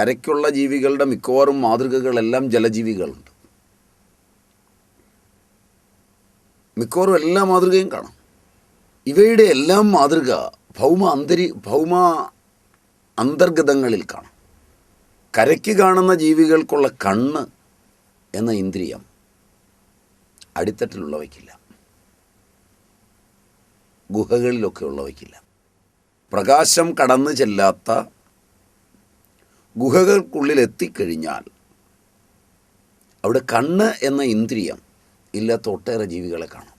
കരയ്ക്കുള്ള ജീവികളുടെ മിക്കവാറും മാതൃകകളെല്ലാം ജലജീവികളുണ്ട്. മിക്കവാറും എല്ലാ മാതൃകയും കാണാം. ഇവയുടെ എല്ലാം മാതൃക ഭൗമ അന്തരി ഭൗമ അന്തർഗതങ്ങളിൽ കാണാം. കരയ്ക്ക് കാണുന്ന ജീവികൾക്കുള്ള കണ്ണ് എന്ന ഇന്ദ്രിയം അടിത്തട്ടിലുള്ളവയ്ക്കില്ല. ഗുഹകളിലൊക്കെ ഉള്ളവയ്ക്കില്ല പ്രകാശം കടന്നു ചെല്ലാത്ത ഗുഹകൾക്കുള്ളിൽ എത്തിക്കഴിഞ്ഞാൽ അവിടെ കണ്ണ് എന്ന ഇന്ദ്രിയം ഇല്ലാത്ത ഒട്ടേറെ ജീവികളെ കാണും.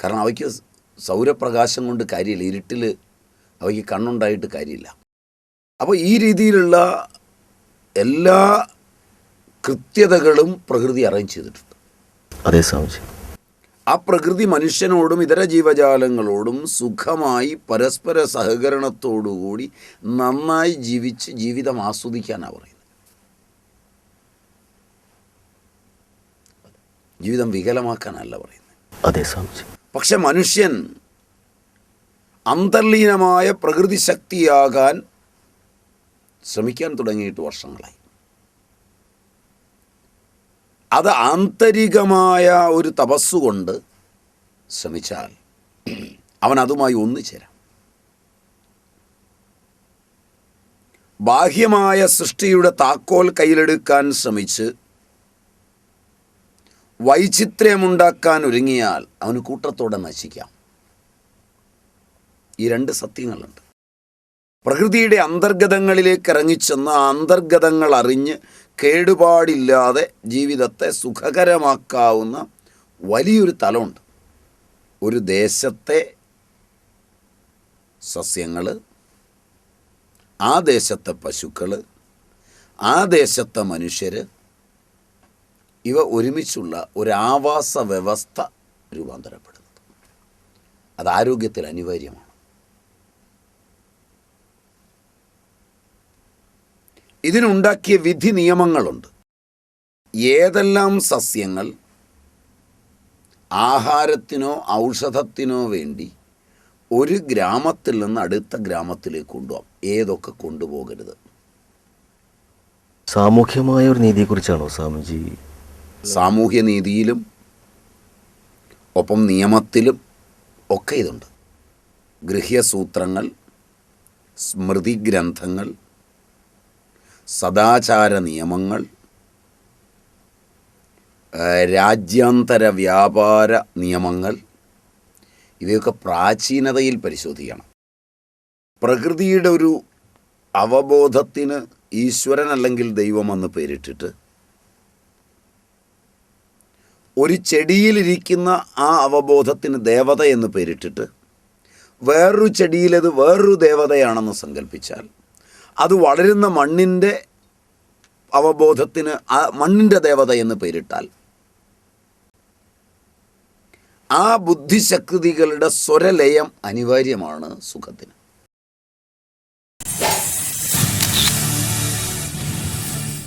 കാരണം അവയ്ക്ക് സൗരപ്രകാശം കൊണ്ട് കാര്യമില്ല. ഇരുട്ടിൽ അവയ്ക്ക് കണ്ണുണ്ടായിട്ട് കാര്യമില്ല. അപ്പോൾ ഈ രീതിയിലുള്ള എല്ലാ കൃത്യതകളും പ്രകൃതി അറേഞ്ച് ചെയ്തിട്ടുണ്ട്. അതേ സ്വാമിജി. ആ പ്രകൃതി മനുഷ്യനോടും ഇതര ജീവജാലങ്ങളോടും സുഖമായി പരസ്പര സഹകരണത്തോടുകൂടി നന്നായി ജീവിച്ച് ജീവിതം ആസ്വദിക്കാനാണ് പറയുന്നത്. ജീവിതം വികലമാക്കാനല്ല പറയുന്നത്. അതെ സ്വാമിജി. പക്ഷെ മനുഷ്യൻ അന്തർലീനമായ പ്രകൃതി ശക്തിയാകാൻ ശ്രമിക്കാൻ തുടങ്ങിയിട്ട് വർഷങ്ങളായി. അത് ആന്തരികമായ ഒരു തപസ്സുകൊണ്ട് ശ്രമിച്ചാൽ അവൻ അതുമായി ഒന്നുചേരാം ബാഹ്യമായ സൃഷ്ടിയുടെ താക്കോൽ കയ്യിലെടുക്കാൻ ശ്രമിച്ച് വൈചിത്ര്യമുണ്ടാക്കാൻ ഒരുങ്ങിയാൽ അവന് കൂട്ടത്തോടെ നശിക്കാം. ഈ രണ്ട് സത്യങ്ങളുണ്ട്. പ്രകൃതിയുടെ അന്തർഗതങ്ങളിലേക്ക് ഇറങ്ങിച്ചെന്ന് അന്തർഗതങ്ങൾ അറിഞ്ഞ് കേടുപാടില്ലാതെ ജീവിതത്തെ സുഖകരമാക്കാവുന്ന വലിയൊരു തലമുണ്ട്. ഒരു ദേശത്തെ സസ്യങ്ങൾ ആ ദേശത്തെ പശുക്കൾ ആ ദേശത്തെ മനുഷ്യർ ഇവ ഒരുമിച്ചുള്ള ഒരു ആവാസ വ്യവസ്ഥ രൂപാന്തരപ്പെടുന്നത് അത് ആരോഗ്യത്തിൽ അനിവാര്യമാണ്. ഇതിനുണ്ടാക്കിയ വിധി നിയമങ്ങളുണ്ട്. ഏതെല്ലാം സസ്യങ്ങൾ ആഹാരത്തിനോ ഔഷധത്തിനോ വേണ്ടി ഒരു ഗ്രാമത്തിൽ നിന്ന് അടുത്ത ഗ്രാമത്തിലേക്ക് കൊണ്ടുപോകാം ഏതൊക്കെ കൊണ്ടുപോകരുത്? സാമൂഹ്യമായ ഒരു നീതിയെക്കുറിച്ചാണോ സ്വാമിജി? സാമൂഹ്യ നീതിയിലും ഒപ്പം നിയമത്തിലും ഒക്കെ ഇതുണ്ട്. ഗൃഹ്യസൂത്രങ്ങൾ സ്മൃതി ഗ്രന്ഥങ്ങൾ സദാചാര നിയമങ്ങൾ രാജ്യാന്തര വ്യാപാര നിയമങ്ങൾ ഇവയൊക്കെ പ്രാചീനതയിൽ പരിശോധിക്കണം. പ്രകൃതിയുടെ ഒരു അവബോധത്തിന് ഈശ്വരൻ അല്ലെങ്കിൽ ദൈവമെന്ന് പേരിട്ടിട്ട് ഒരു ചെടിയിലിരിക്കുന്ന ആ അവബോധത്തിന് ദേവത എന്ന് പേരിട്ടിട്ട് വേറൊരു ചെടിയിലത് വേറൊരു ദേവതയാണെന്ന് സങ്കല്പിച്ചാൽ അത് വളരുന്ന മണ്ണിന്റെ അവബോധത്തിന് ആ മണ്ണിന്റെ ദേവത എന്ന് പേരിട്ടാൽ ആ ബുദ്ധിശക്തികളുടെ സ്വരലയം അനിവാര്യമാണ് സുഖത്തിന്.